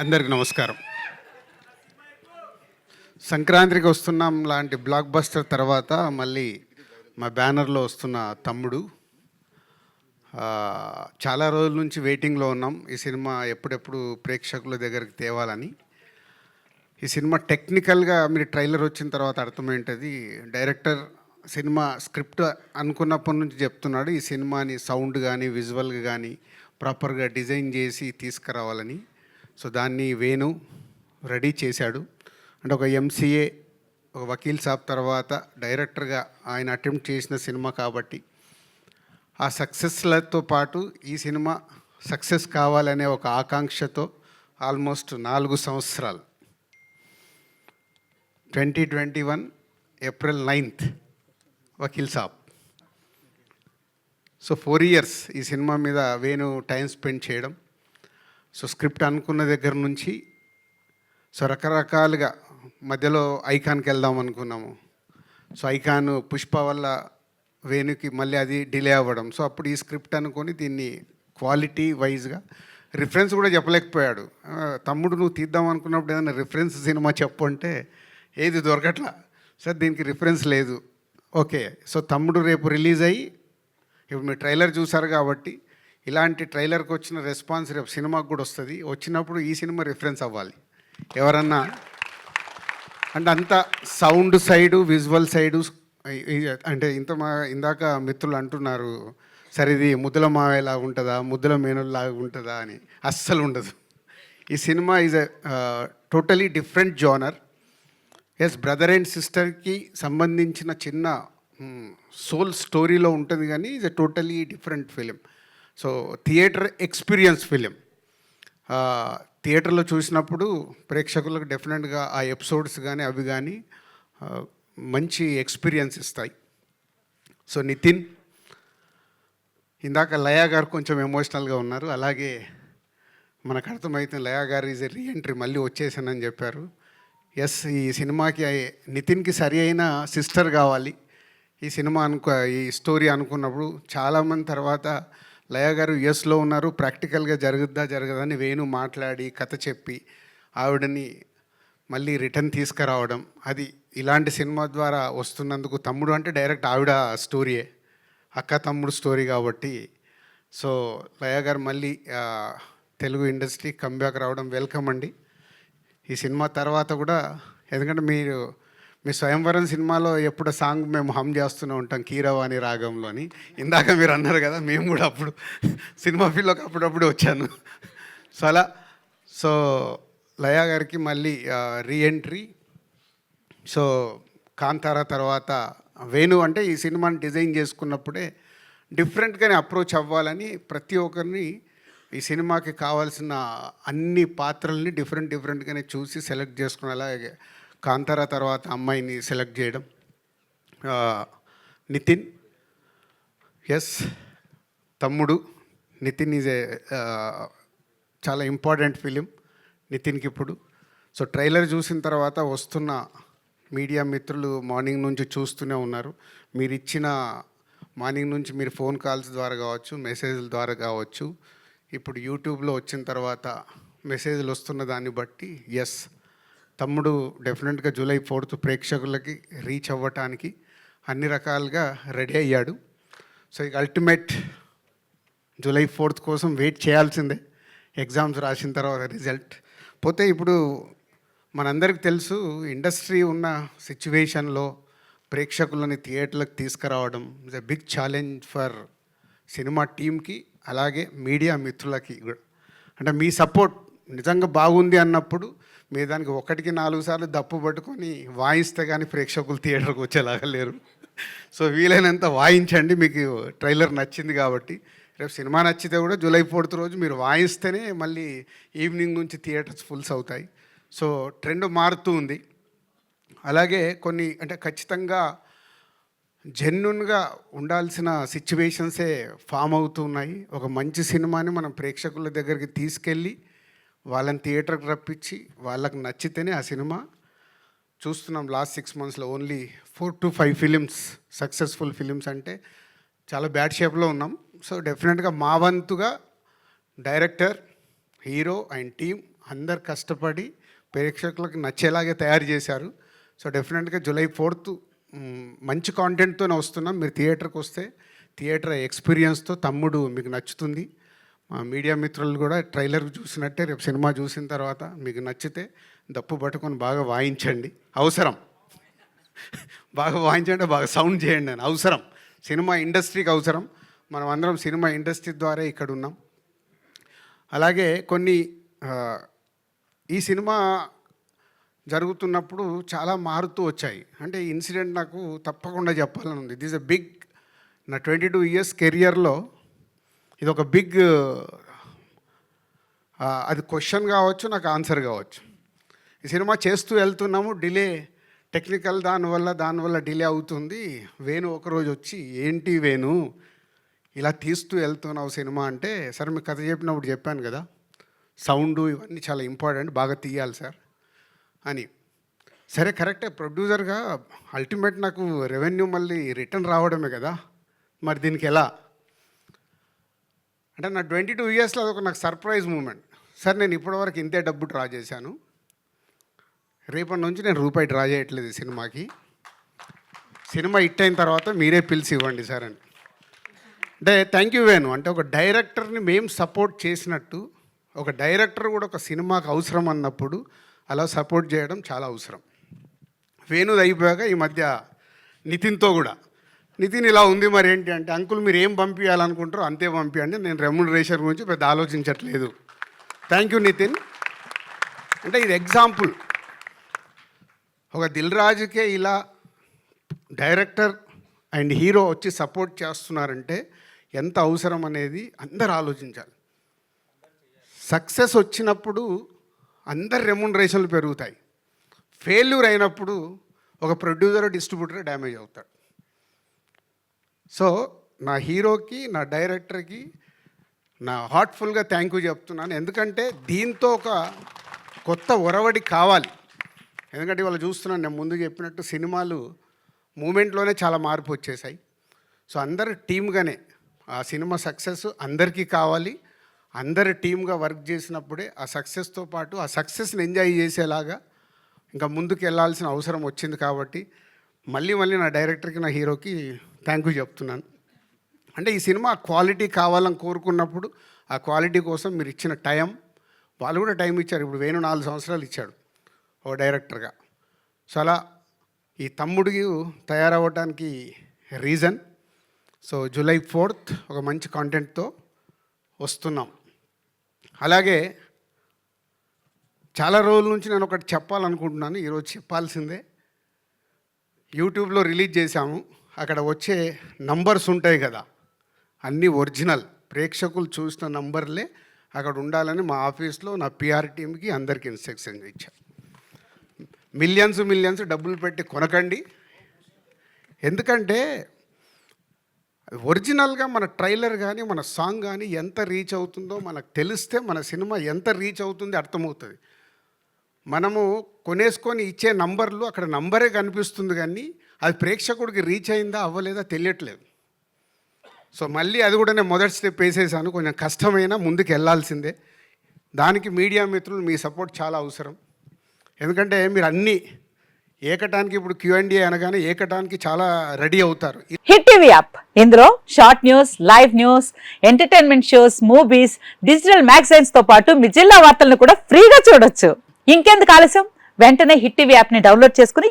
అందరికి నమస్కారం. సంక్రాంతికి వస్తున్నాం లాంటి బ్లాక్ బస్టర్ తర్వాత మళ్ళీ మా బ్యానర్లో వస్తున్న తమ్ముడు. చాలా రోజుల నుంచి వెయిటింగ్లో ఉన్నాం. ఈ సినిమా ఎప్పుడెప్పుడు ప్రేక్షకుల దగ్గరికి తేవాలని. ఈ సినిమా టెక్నికల్గా మీరు ట్రైలర్ వచ్చిన తర్వాత అర్థమేంటది డైరెక్టర్ సినిమా స్క్రిప్ట్ అనుకున్నప్పటి నుంచి చెప్తున్నాడు. ఈ సినిమాని సౌండ్ కానీ విజువల్గా కానీ ప్రాపర్గా డిజైన్ చేసి తీసుకురావాలని. సో దాన్ని వేణు రెడీ చేశాడు. అంటే ఒక ఎంసీఏ ఒక వకీల్ సాబ్ తర్వాత డైరెక్టర్గా ఆయన అటెంప్ట్ చేసిన సినిమా కాబట్టి ఆ సక్సెస్లతో పాటు ఈ సినిమా సక్సెస్ కావాలనే ఒక ఆకాంక్షతో ఆల్మోస్ట్ నాలుగు సంవత్సరాలు. Twenty twenty one April ninth Vakeel Saab. So four years ఈ సినిమా మీద వేణు టైం స్పెండ్ చేయడం. సో స్క్రిప్ట్ అనుకున్న దగ్గర నుంచి సో రకరకాలుగా మధ్యలో ఐకాన్కి వెళ్దాం అనుకున్నాము. సో ఐకాన్ పుష్ప వల్ల వేణుకి మళ్ళీ అది డిలే అవ్వడం. సో అప్పుడు ఈ స్క్రిప్ట్ అనుకొని దీన్ని క్వాలిటీ వైజ్గా రిఫరెన్స్ కూడా చెప్పలేకపోయాడు. తమ్ముడు నువ్వు తీద్దాం అనుకున్నప్పుడు ఏదైనా రిఫరెన్స్ సినిమా చెప్పు అంటే ఏది దొరకట్లా? సార్ దీనికి రిఫరెన్స్ లేదు. ఓకే సో తమ్ముడు రేపు రిలీజ్ అయ్యి ఇప్పుడు మీరు ట్రైలర్ చూసారు కాబట్టి ఇలాంటి ట్రైలర్కి వచ్చిన రెస్పాన్స్ రేపు సినిమాకి కూడా వస్తుంది. వచ్చినప్పుడు ఈ సినిమా రిఫరెన్స్ అవ్వాలి. ఎవరన్నా అంటే అంత సౌండ్ సైడు విజువల్ సైడు అంటే ఇంత మా ఇందాక మిత్రులు అంటున్నారు సరే ఇది ముద్దుల మావేలా ఉంటుందా? ముద్దుల మేనుల్లాగా ఉంటుందా? అని. అస్సలు ఉండదు. ఈ cinema is a totally different genre. As brother and సిస్టర్కి సంబంధించిన చిన్న సోల్ స్టోరీలో ఉంటుంది కానీ is a totally different film. So theatre experience film. థియేటర్లో చూసినప్పుడు ప్రేక్షకులకు డెఫినెట్గా ఆ ఎపిసోడ్స్ కానీ అవి కానీ మంచి ఎక్స్పీరియన్స్ ఇస్తాయి. సో నితిన్ ఇందాక లయా గారు కొంచెం ఎమోషనల్గా ఉన్నారు. అలాగే మనకు అర్థమైతే లయా గారు ఈజ్ రీ ఎంట్రీ మళ్ళీ వచ్చేసానని చెప్పారు. ఎస్ ఈ సినిమాకి నితిన్కి సరి అయిన సిస్టర్ కావాలి. ఈ సినిమా అనుకో ఈ స్టోరీ అనుకున్నప్పుడు చాలామంది తర్వాత లయ గారు యుఎస్లో ఉన్నారు. ప్రాక్టికల్గా జరుగుద్దా జరగదని వేణు మాట్లాడి కథ చెప్పి ఆవిడని మళ్ళీ రిటర్న్ తీసుకురావడం. అది ఇలాంటి సినిమా ద్వారా వస్తున్నందుకు తమ్ముడు అంటే డైరెక్ట్ ఆవిడ స్టోరీయే. అక్క తమ్ముడు స్టోరీ కాబట్టి. సో లయ గారు మళ్ళీ తెలుగు ఇండస్ట్రీ కంబ్యాక్ రావడం వెల్కమ్ అండి. ఈ సినిమా తర్వాత కూడా ఎందుకంటే మీరు మీ స్వయంవరం సినిమాలో ఎప్పుడు సాంగ్ మేము హమ్ చేస్తూనే ఉంటాం కీరవాణి రాగంలోని ఇందాక మీరు అన్నారు కదా మేము కూడా అప్పుడు సినిమా ఫీల్డ్లోకి అప్పుడప్పుడు వచ్చాను. సో అలా సో లయా గారికి మళ్ళీ రీఎంట్రీ సో కాంతారా తర్వాత వేణు అంటే ఈ సినిమాని డిజైన్ చేసుకున్నప్పుడే డిఫరెంట్గానే అప్రోచ్ అవ్వాలని ప్రతి ఒక్కరిని ఈ సినిమాకి కావాల్సిన అన్ని పాత్రల్ని డిఫరెంట్ డిఫరెంట్గానే చూసి సెలెక్ట్ చేసుకుని కాంతార తర్వాత అమ్మాయిని సెలెక్ట్ చేయడం. నితిన్ ఎస్ తమ్ముడు. నితిన్ ఈజ్ ఏ చాలా ఇంపార్టెంట్ ఫిలిం నితిన్కి ఇప్పుడు. సో ట్రైలర్ చూసిన తర్వాత వస్తున్న మీడియా మిత్రులు మార్నింగ్ నుంచి చూస్తూనే ఉన్నారు. మీరు ఇచ్చిన మార్నింగ్ నుంచి మీరు ఫోన్ కాల్స్ ద్వారా కావచ్చు మెసేజ్ల ద్వారా కావచ్చు ఇప్పుడు యూట్యూబ్లో వచ్చిన తర్వాత మెసేజ్లు వస్తున్న దాన్ని బట్టి ఎస్ తమ్ముడు డెఫినెట్గా జూలై ఫోర్త్ ప్రేక్షకులకి రీచ్ అవ్వటానికి అన్ని రకాలుగా రెడీ అయ్యాడు. సో ఇక అల్టిమేట్ జూలై ఫోర్త్ కోసం వెయిట్ చేయాల్సిందే. ఎగ్జామ్స్ రాసిన తర్వాత రిజల్ట్. పోతే ఇప్పుడు మనందరికి తెలుసు ఇండస్ట్రీ ఉన్న సిచ్యువేషన్లో ప్రేక్షకులని థియేటర్లకు తీసుకురావడం is a big challenge for cinema టీంకి అలాగే మీడియా మిత్రులకి కూడా. అంటే మీ సపోర్ట్ నిజంగా బాగుంది అన్నప్పుడు మీ దానికి ఒకటికి నాలుగు సార్లు దప్పు పట్టుకొని వాయిస్తే కానీ ప్రేక్షకులు థియేటర్కి వచ్చేలాగా లేరు. సో వీలైనంత వాయించండి మీకు ట్రైలర్ నచ్చింది కాబట్టి. రేపు సినిమా నచ్చితే కూడా జూలై ఫోర్త్ రోజు మీరు వాయిస్తేనే మళ్ళీ ఈవినింగ్ నుంచి థియేటర్స్ ఫుల్స్ అవుతాయి. సో ట్రెండ్ మారుతూ ఉంది. అలాగే కొన్ని అంటే ఖచ్చితంగా జెన్యున్గా ఉండాల్సిన సిచ్యువేషన్సే ఫామ్ అవుతున్నాయి ఒక మంచి సినిమాని మనం ప్రేక్షకుల దగ్గరికి తీసుకెళ్ళి వాళ్ళని థియేటర్కి రప్పించి వాళ్ళకి నచ్చితేనే ఆ సినిమా చూస్తున్నాం. లాస్ట్ సిక్స్ మంత్స్లో only four to five films successful films అంటే చాలా బ్యాడ్ షేప్లో ఉన్నాం. సో డెఫినెట్గా మా వంతుగా డైరెక్టర్ హీరో అండ్ టీం అందరు కష్టపడి ప్రేక్షకులకు నచ్చేలాగే తయారు చేశారు. సో డెఫినెట్గా జూలై ఫోర్త్ మంచి కాంటెంట్తోనే వస్తున్నాం. మీరు థియేటర్కి వస్తే థియేటర్ ఎక్స్పీరియన్స్తో తమ్ముడు మీకు నచ్చుతుంది. మా మీడియా మిత్రులు కూడా ట్రైలర్ చూసినట్టే రేపు సినిమా చూసిన తర్వాత మీకు నచ్చితే దప్పు పట్టుకొని బాగా వాయించండి. అవసరం. బాగా వాయించండి బాగా సౌండ్ చేయండి అని. అవసరం. సినిమా ఇండస్ట్రీకి అవసరం. మనం అందరం సినిమా ఇండస్ట్రీ ద్వారా ఇక్కడ ఉన్నాం. అలాగే కొన్ని ఈ సినిమా జరుగుతున్నప్పుడు చాలా మారుతూ వచ్చాయి. అంటే ఈ ఇన్సిడెంట్ నాకు తప్పకుండా చెప్పాలని ఉంది. దిస్ ఎ బిగ్ నా ట్వంటీ టూ ఇయర్స్ కెరియర్లో ఇది ఒక బిగ్ అది క్వశ్చన్ కావచ్చు నాకు ఆన్సర్ కావచ్చు. ఈ సినిమా చేస్తూ వెళ్తున్నాము డిలే టెక్నికల్ దానివల్ల దానివల్ల డిలే అవుతుంది. వేణు ఒకరోజు వచ్చి ఏంటి వేణు ఇలా తీస్తూ వెళ్తున్నావు సినిమా? అంటే సరే మీకు కథ చెప్పినప్పుడు చెప్పాను కదా సౌండ్ ఇవన్నీ చాలా ఇంపార్టెంట్ బాగా తీయాలి సార్ అని. సరే కరెక్టే ప్రొడ్యూసర్గా అల్టిమేట్ నాకు రెవెన్యూ మళ్ళీ రిటర్న్ రావడమే కదా మరి దీనికి ఎలా? అంటే నా ట్వంటీ టూ ఇయర్స్లో అదొక నాకు సర్ప్రైజ్ మూమెంట్. సార్ నేను ఇప్పటివరకు ఇంతే డబ్బు డ్రా చేశాను. రేపటి నుంచి నేను రూపాయి డ్రా చేయట్లేదు ఈ సినిమాకి. సినిమా హిట్ అయిన తర్వాత మీరే పిలిచి ఇవ్వండి సార్ అని. అంటే థ్యాంక్ యూ వేణు. అంటే ఒక డైరెక్టర్ని మేము సపోర్ట్ చేసినట్టు ఒక డైరెక్టర్ కూడా ఒక సినిమాకి అవసరం అన్నప్పుడు అలా సపోర్ట్ చేయడం చాలా అవసరం. వేణుది అయిపోయాక ఈ మధ్య నితిన్తో కూడా నితిన్ ఇలా ఉంది మరి ఏంటి అంటే అంకుల్ మీరు ఏం పంపించాలనుకుంటారో అంతే పంపించండి నేను రెమ్యునరేషన్ గురించి పెద్ద ఆలోచించట్లేదు. Thank you Nithin. అంటే ఇది ఎగ్జాంపుల్ ఒక దిల్ రాజుకే ఇలా డైరెక్టర్ అండ్ హీరో వచ్చి సపోర్ట్ చేస్తున్నారంటే ఎంత అవసరం అనేది అందరు ఆలోచించాలి. సక్సెస్ వచ్చినప్పుడు అందరి రెమ్యునరేషన్లు పెరుగుతాయి. ఫెయిల్యూర్ అయినప్పుడు ఒక ప్రొడ్యూసర్ డిస్ట్రిబ్యూటర్ డ్యామేజ్ అవుతాడు. సో నా హీరోకి నా డైరెక్టర్కి నా హార్ట్ఫుల్గా థ్యాంక్ యూ చెప్తున్నాను. ఎందుకంటే దీంతో ఒక కొత్త ఒరవడి కావాలి. ఎందుకంటే ఇవాళ చూస్తున్నాను నేను ముందు చెప్పినట్టు సినిమాలు మూమెంట్లోనే చాలా మార్పు వచ్చేసాయి. సో అందరు టీమ్గానే ఆ సినిమా సక్సెస్ అందరికీ కావాలి. అందరు టీమ్గా వర్క్ చేసినప్పుడే ఆ సక్సెస్తో పాటు ఆ సక్సెస్ని ఎంజాయ్ చేసేలాగా ఇంకా ముందుకు వెళ్ళాల్సిన అవసరం వచ్చింది కాబట్టి మళ్ళీ మళ్ళీ నా డైరెక్టర్కి నా హీరోకి థ్యాంక్ యూ చెప్తున్నాను. అంటే ఈ సినిమా క్వాలిటీ కావాలని కోరుకున్నప్పుడు ఆ క్వాలిటీ కోసం మీరు ఇచ్చిన టైం వాళ్ళు కూడా టైం ఇచ్చారు. ఇప్పుడు వేణు నాలుగు సంవత్సరాలు ఇచ్చాడు ఓ డైరెక్టర్గా. సో అలా ఈ తమ్ముడికి తయారవ్వడానికి రీజన్. సో జూలై ఫోర్త్ ఒక మంచి కాంటెంట్తో వస్తున్నాం. అలాగే చాలా రోజుల నుంచి నేను ఒకటి చెప్పాలనుకుంటున్నాను. ఈరోజు చెప్పాల్సిందే. యూట్యూబ్లో రిలీజ్ చేశాము. అక్కడ వచ్చే నంబర్స్ ఉంటాయి కదా. అన్నీ ఒరిజినల్. ప్రేక్షకులు చూసిన నంబర్లే అక్కడ ఉండాలని మా ఆఫీస్లో నా పిఆర్ టీమ్కి అందరికీ ఇన్స్ట్రక్షన్స్ ఇచ్చా. మిలియన్స్ మిలియన్స్ డబ్బులు పెట్టి కొనకండి. ఎందుకంటే ఒరిజినల్గా మన ట్రైలర్ కానీ మన సాంగ్ కానీ ఎంత రీచ్ అవుతుందో మనకు తెలిస్తే మన సినిమా ఎంత రీచ్ అవుతుంది అర్థమవుతుంది. మనము కొనేసుకొని ఇచ్చే నంబర్లు అక్కడ నంబరే కనిపిస్తుంది కానీ అది ప్రేక్షకుడికి రీచ్ అయిందా అవ్వలేదా తెలియట్లేదు. సో మళ్ళీ అది కూడా నేను మొదటి స్టెప్ వేసేసాను. కొంచెం కష్టమైనా ముందుకు వెళ్ళాల్సిందే. దానికి మీడియా మిత్రులు మీ సపోర్ట్ చాలా అవసరం. ఎందుకంటే మీరు అన్నీ ఏకటానికి ఇప్పుడు క్యూఎండి అనగానే ఏకటానికి చాలా రెడీ అవుతారు. Hit TV app. ఇందులో short news live news entertainment shows movies digital మ్యాగజైన్స్తో పాటు మీ జిల్లా వార్తలను కూడా ఫ్రీగా చూడొచ్చు. ఇంకెందుకు ఆలస్యం? వెంటనే హిట్ టీవీ యాప్ని డౌన్లోడ్ చేసుకుని